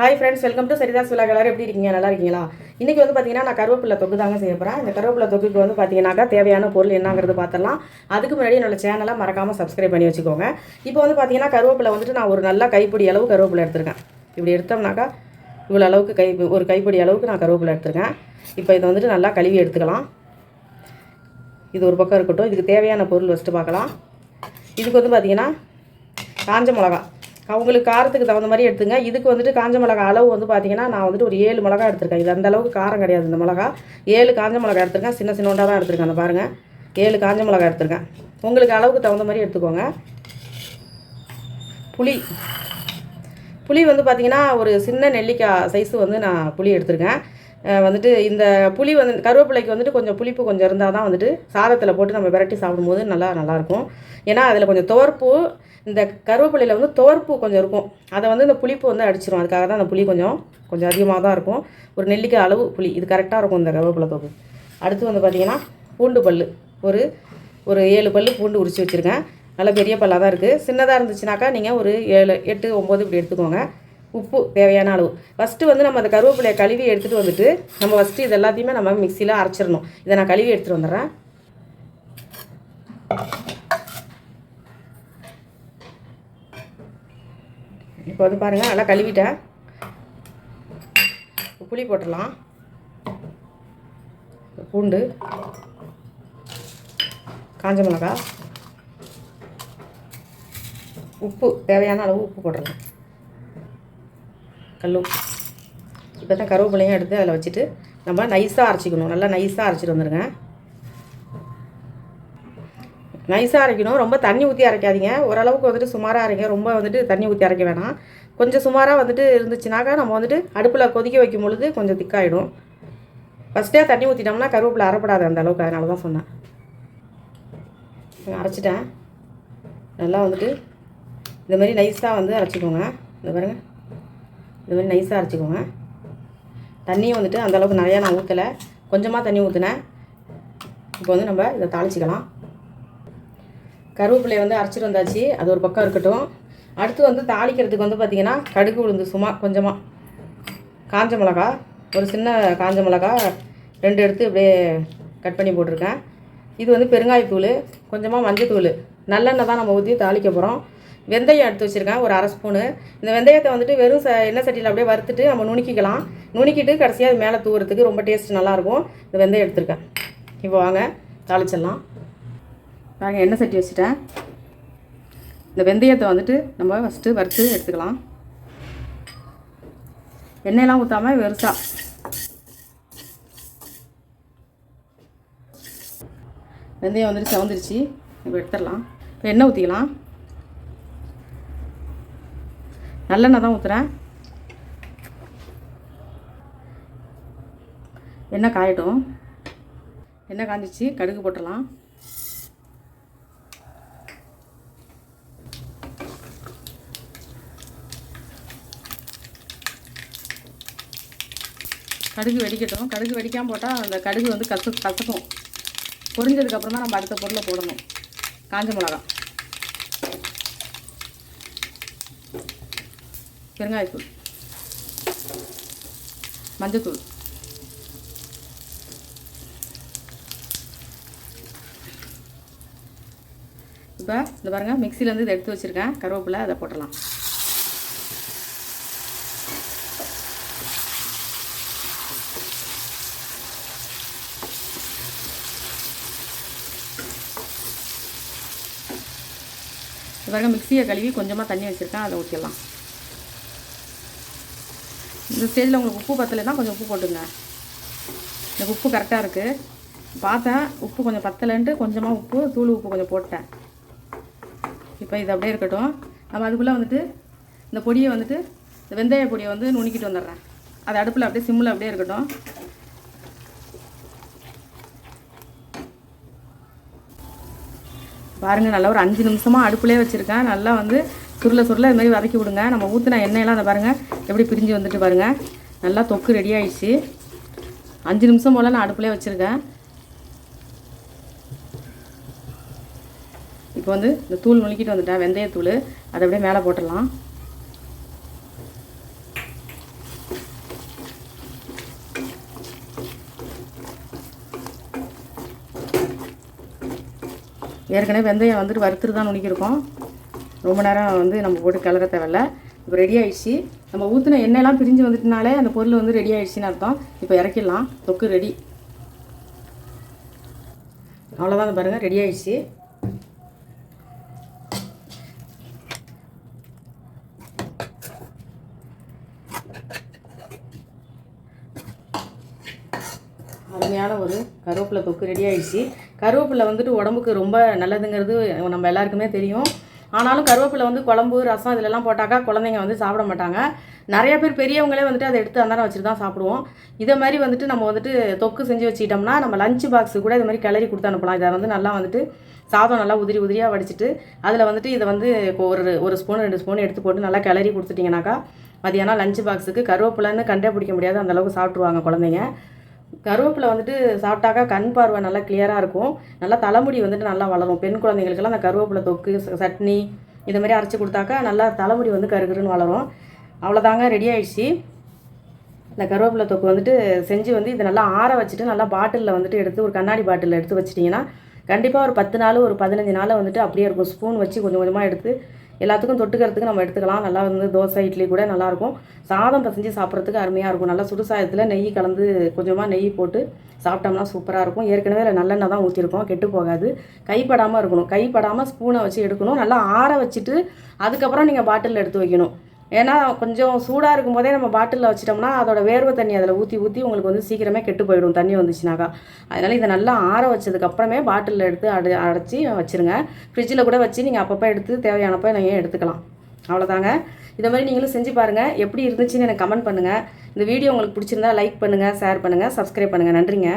Hi friends welcome to Saritha's விழா எல்லாரும் எப்படி இருக்கீங்க? நல்லா இருக்கீங்களா? இன்றைக்கி வந்து பார்த்தீங்கன்னா நான் கருவேப்பிலை தொகு தாங்க செய்ய போகிறேன் இந்த கருவேப்பிலை தொக்குக்கு வந்து பார்த்தீங்கன்னாக்கா தேவையான பொருள் என்னங்கிறது பார்த்துலாம் அதுக்கு முன்னாடி என்னோட சேனலை மறக்காமல் சப்ஸ்கிரைப் பண்ணி வச்சுக்கோங்க. இப்போ வந்து பார்த்தீங்கன்னா கருவேப்பிலை வந்துட்டு நான் ஒரு நல்ல கைப்பிடி அளவு கருவேப்பிலை எடுத்திருக்கேன். இப்படி எடுத்தோம்னாக்கா இவ்வளோ அளவுக்கு கை ஒரு கைப்பிடி அளவுக்கு நான் கருவேப்பிலை எடுத்திருக்கேன். இப்போ இதை வந்துட்டு நல்லா கழுவி எடுத்துக்கலாம். இது ஒரு பக்கம் இருக்கட்டும். இதுக்கு தேவையான பொருள் வச்சுட்டு பார்க்கலாம். இதுக்கு வந்து பார்த்தீங்கன்னா காஞ்ச மிளகா அவங்களுக்கு காரத்துக்கு தகுந்த மாதிரி எடுத்துங்க. இதுக்கு வந்துட்டு காஞ்ச மிளகா அளவு வந்து பார்த்தீங்கன்னா நான் வந்துட்டு ஒரு ஏழு மிளகா எடுத்திருக்கேன். இது அந்த அளவுக்கு காரம் கிடையாது இந்த மிளகா. ஏழு காஞ்ச மிளகா எடுத்திருக்கேன். சின்ன சின்னோண்டாக தான் எடுத்திருக்கேன். அந்த பாருங்கள் ஏழு காஞ்ச மிளகா எடுத்திருக்கேன். உங்களுக்கு அளவுக்கு தகுந்த மாதிரி எடுத்துக்கோங்க. புளி. புளி வந்து பார்த்திங்கன்னா ஒரு சின்ன நெல்லிக்காய் சைஸு வந்து நான் புளி எடுத்திருக்கேன். வந்துட்டு இந்த புளி வந்து கருவேப்பிலைக்கு வந்துட்டு கொஞ்சம் புளிப்பு கொஞ்சம் இருந்தால் தான் வந்துட்டு சாதத்தில் போட்டு நம்ம விரட்டி சாப்பிடும்போது நல்லா நல்லாயிருக்கும் ஏன்னா அதில் கொஞ்சம் துவர்ப்பு இந்த கருவேப்பிலையில் வந்து துவர்ப்பு கொஞ்சம் இருக்கும். அதை வந்து இந்த புளிப்பு வந்து அடிச்சிரும். அதுக்காக தான் அந்த புளி கொஞ்சம் கொஞ்சம் அதிகமாக தான் இருக்கும். ஒரு நெல்லிக்காய் அளவு புளி. இது கரெக்டாக இருக்கும் இந்த கருவேப்பிலை தோப்பு அடுத்து வந்து பார்த்திங்கன்னா பூண்டு பல் ஒரு ஒரு ஏழு பல் பூண்டு உரித்து வச்சுருக்கேன். நல்ல பெரிய பல்லாக தான் இருக்குது சின்னதாக இருந்துச்சுனாக்கா நீங்கள் ஒரு ஏழு எட்டு ஒம்பது இப்படி எடுத்துக்கோங்க. உப்பு தேவையான அளவு. ஃபஸ்ட்டு வந்து நம்ம அந்த கருவேப்பிலையை கழுவி எடுத்துகிட்டு வந்துட்டு நம்ம ஃபஸ்ட்டு இது எல்லாத்தையுமே நம்ம மிக்சியில் அரைச்சிடணும். இதை நான் கழுவி எடுத்துகிட்டு வந்துடுறேன். இப்போ வந்து பாருங்கள் நல்லா கழுவிட்டேன். புளி போட்டுடலாம். பூண்டு காஞ்ச மிளகா உப்பு தேவையான அளவு உப்பு போட்டுடலாம். கல்லும் இப்போ தான் கருவேப்பிலையும் எடுத்து அதில் வச்சுட்டு நம்ம நைஸாக அரைச்சிக்கணும். நல்லா நைஸாக அரைச்சிட்டு வந்துடுங்க நைஸாக அரைக்கணும். ரொம்ப தண்ணி ஊற்றி அரைக்காதீங்க. ஓரளவுக்கு வந்துட்டு சுமாராக அரைங்க. ரொம்ப வந்துட்டு தண்ணி ஊற்றி அரைக்க வேணாம். கொஞ்சம் சுமாராக வந்துட்டு இருந்துச்சுனாக்கா நம்ம வந்துட்டு அடுப்பில் கொதிக்க வைக்கும் பொழுது கொஞ்சம் திக்காயிடும். ஃபஸ்ட்டே தண்ணி ஊற்றிட்டோம்னா கருவேப்பிலை அரைப்படாது அந்த அளவுக்கு. அதனால தான் சொன்னேன். அரைச்சிட்டேன். நல்லா வந்துட்டு இந்த மாதிரி நைஸாக வந்து அரைச்சிக்கோங்க. இந்த பாருங்கள் இது மாதிரி நைஸாக அரைச்சிக்கோங்க. தண்ணியும் வந்துட்டு அந்தளவுக்கு நிறையா நான் ஊற்றலை கொஞ்சமாக தண்ணி ஊற்றினேன் இப்போ வந்து நம்ம இதை தாளிச்சிக்கலாம். கருவேப்பிலையை வந்து அரைச்சிட்டு வந்தாச்சு. அது ஒரு பக்கம் இருக்கட்டும். அடுத்து வந்து தாளிக்கிறதுக்கு வந்து பார்த்திங்கன்னா கடுகு உளுந்து சும்மா கொஞ்சமாக காஞ்ச மிளகா ஒரு சின்ன காஞ்ச மிளகா ரெண்டு எடுத்து அப்படியே கட் பண்ணி போட்டிருக்கேன். இது வந்து பெருங்காயத்தூள் கொஞ்சமாக மஞ்சத்தூள். நல்லெண்ணெய் தான் நம்ம ஊற்றி தாளிக்க போகிறோம் வெந்தயம் எடுத்து வச்சுருக்கேன் ஒரு அரை ஸ்பூனு. இந்த வெந்தயத்தை வந்துட்டு வெறும் ச எண்ணெய் சட்டியில் அப்படியே வறுத்துட்டு நம்ம நுணுக்கிக்கலாம். நுணுக்கிட்டு கடைசியாக அது மேலே தூவுறதுக்கு ரொம்ப டேஸ்ட் நல்லாயிருக்கும். இந்த வெந்தயம் எடுத்துருக்கேன். இப்போ வாங்க தாளிச்சிடலாம். வாங்க எண்ணெய் சட்டி வச்சுட்டேன். இந்த வெந்தயத்தை வந்துட்டு நம்ம ஃபஸ்ட்டு வறுத்து எடுத்துக்கலாம். எண்ணெயெல்லாம் ஊற்றாம வெறுசா. வெந்தயம் வந்துட்டு செவந்துருச்சு. இப்போ எடுத்துடலாம். இப்போ எண்ணெய் ஊற்றிக்கலாம் நல்லெண்ணெய் தான் ஊற்றுறேன் எண்ணெய் காயட்டும். எண்ணெய் காஞ்சிச்சு கடுகு போட்டுடலாம். கடுகு வெடிக்கட்டும். கடுகு வெடிக்காமல் போட்டால் அந்த கடுகு வந்து கசு கசக்கும். பொரிஞ்சதுக்கப்புறம் தான் நம்ம அடுத்த பொருளை போடணும். காஞ்ச மிளகா பெருங்காயத்தூள் மஞ்சத்தூள் இப்போ இந்த பாருங்கள் மிக்சிலேருந்து இதை எடுத்து வச்சுருக்கேன். கருவேப்பிலை அதை போட்டுடலாம். இது பாருங்க மிக்சியை கழுவி கொஞ்சமாக தண்ணி வச்சுருக்கேன். அதை ஊற்றிடலாம் இந்த ஸ்டேஜில் உங்களுக்கு உப்பு பத்தலைன்னா கொஞ்சம் உப்பு போட்டுங்க. எனக்கு உப்பு கரெக்டாக இருக்குது பார்த்தேன் உப்பு கொஞ்சம் பத்தலைன்ட்டு கொஞ்சமாக உப்பு தூள் உப்பு கொஞ்சம் போட்டேன். இப்போ இது அப்படியே இருக்கட்டும். நம்ம அதுக்குள்ளே வந்துட்டு இந்த பொடியை வந்துட்டு இந்த வெந்தய பொடியை வந்து நுணுக்கிட்டு வந்துடுறேன். அது அடுப்பில் அப்படியே சிம்மில் அப்படியே இருக்கட்டும். பாருங்கள் நல்லா ஒரு அஞ்சு நிமிஷமாக அடுப்புலேயே வச்சுருக்கேன். நல்லா வந்து சுருளை சுருளை இது மாதிரி வதக்கி விடுங்க. நம்ம ஊற்றின எண்ணெயெல்லாம் அதை பாருங்கள் எப்படி பிரிஞ்சு வந்துட்டு பாருங்கள் நல்லா தொக்கு ரெடி ஆயிடுச்சு. அஞ்சு நிமிஷம் போல் நான் அடுப்புலேயே வச்சுருக்கேன். இப்போ வந்து இந்த தூள் நுழுக்கிட்டு வந்துட்டேன் வெந்தயத்தூள். அதை அப்படியே மேலே போட்டுடலாம். ஏற்கனவே வெந்தயம் வந்துட்டு வறுத்துட்டு தான் நுணுக்கியிருக்கோம். ரொம்ப நேரம் வந்து நம்ம போட்டு கிளற தேவையில்ல. இப்போ ரெடி ஆயிடுச்சு. நம்ம ஊற்றின எண்ணெயெல்லாம் பிரிஞ்சு வந்துட்டுனாலே அந்த பொருள் வந்து ரெடி ஆகிடுச்சின்னு அர்த்தம். இப்போ இறக்கிடலாம். தொக்கு ரெடி அவ்வளோதான் பாருங்கள் ரெடி ஆயிடுச்சு. அருமையான ஒரு கருவேப்பிலை தொக்கு ரெடி ஆயிடுச்சு. கருவேப்பிலை வந்துட்டு உடம்புக்கு ரொம்ப நல்லதுங்கிறது நம்ம எல்லாருக்குமே தெரியும். ஆனாலும் கருவேப்பிலை வந்து குழம்பு ரசம் இதிலெல்லாம் போட்டாக்கா குழந்தைங்க வந்து சாப்பிட மாட்டாங்க. நிறைய பேர் பெரியவங்களே வந்துட்டு அதை எடுத்து அந்தாரம் வச்சுட்டு தான் சாப்பிடுவோம். இதை மாதிரி வந்துட்டு நம்ம வந்துட்டு தொக்கு செஞ்சு வச்சுக்கிட்டோம்னா நம்ம லஞ்ச் பாக்ஸு கூட இது மாதிரி கிளறி கொடுத்து அனுப்பலாம். இதை வந்து நல்லா வந்துட்டு சாதம் நல்லா உதிரி உதிரியாக வடிச்சிட்டு அதில் வந்துட்டு இதை வந்து இப்போ ஒரு ஒரு ஸ்பூன் ரெண்டு ஸ்பூன் எடுத்து போட்டு நல்லா கிளறி கொடுத்துட்டிங்கனாக்கா மதியானம் லஞ்ச் பாக்ஸுக்கு கருவேப்பிலைன்னு கண்டே பிடிக்க முடியாது. அந்த அளவுக்கு சாப்பிட்ருவாங்க குழந்தைங்க. கருவேப்பிலை வந்துட்டு சாப்பிட்டாக்கா கண் பார்வை நல்லா கிளியராக இருக்கும். நல்லா தலைமுடி வந்துட்டு நல்லா வளரும். பெண் குழந்தைங்களுக்கெல்லாம் அந்த கருவேப்பிலை தொக்கு சட்னி இதை மாதிரி அரைச்சி கொடுத்தாக்கா நல்லா தலைமுடி வந்து கருகருன்னு வளரும். அவ்வளோதாங்க ரெடி ஆயிடுச்சு. இந்த கருவேப்பிலை தொக்கு வந்துட்டு செஞ்சு வந்து இதை நல்லா ஆற வச்சுட்டு நல்லா பாட்டிலில் வந்துட்டு எடுத்து ஒரு கண்ணாடி பாட்டிலில் எடுத்து வச்சிட்டிங்கன்னா கண்டிப்பாக ஒரு பத்து நாள் ஒரு பதினஞ்சு நாளில் வந்துட்டு அப்படியே இருக்கும். ஸ்பூன் வச்சு கொஞ்சம் கொஞ்சமாக எடுத்து எல்லாத்துக்கும் தொட்டுக்கிறதுக்கு நம்ம எடுத்துக்கலாம். நல்லா வந்து தோசை இட்லி கூட நல்லாயிருக்கும் சாதம் பசஞ்சு சாப்பிட்றதுக்கு அருமையாக இருக்கும். நல்லா சுடுசாயத்தில் நெய் கலந்து கொஞ்சமாக நெய் போட்டு சாப்பிட்டோம்னா சூப்பராக இருக்கும். ஏற்கனவே நல்லெண்ணெய் தான் ஊற்றிருக்கோம் கெட்டு போகாது. கைப்படாமல் இருக்கணும். கைப்படாமல் ஸ்பூனை வச்சு எடுக்கணும். நல்லா ஆற வச்சுட்டு அதுக்கப்புறம் நீங்கள் பாட்டிலில் எடுத்து வைக்கணும். ஏன்னா கொஞ்சம் சூடாக இருக்கும் போதே நம்ம பாட்டிலில் வச்சிட்டோம்னா அதோட வேர்வை தண்ணி அதில் ஊற்றி ஊற்றி உங்களுக்கு வந்து சீக்கிரமே கெட்டு போயிடும் தண்ணி வந்துச்சுனாக்கா. அதனால் இதை நல்லா ஆற வச்சதுக்கப்புறமே பாட்டிலில் எடுத்து அடை அடைச்சி வச்சுருங்க. ஃப்ரிட்ஜில் கூட வச்சு நீங்கள் அப்பப்போ எடுத்து தேவையானப்போ நீங்கள் எடுத்துக்கலாம். அவ்வளோதாங்க இதை மாதிரி நீங்களும் செஞ்சு பாருங்கள் எப்படி இருந்துச்சுன்னு எனக்கு கமெண்ட் பண்ணுங்கள் இந்த வீடியோ உங்களுக்கு பிடிச்சிருந்தா லைக் பண்ணுங்கள் ஷேர் பண்ணுங்கள் சப்ஸ்கிரைப் பண்ணுங்கள் நன்றிங்க.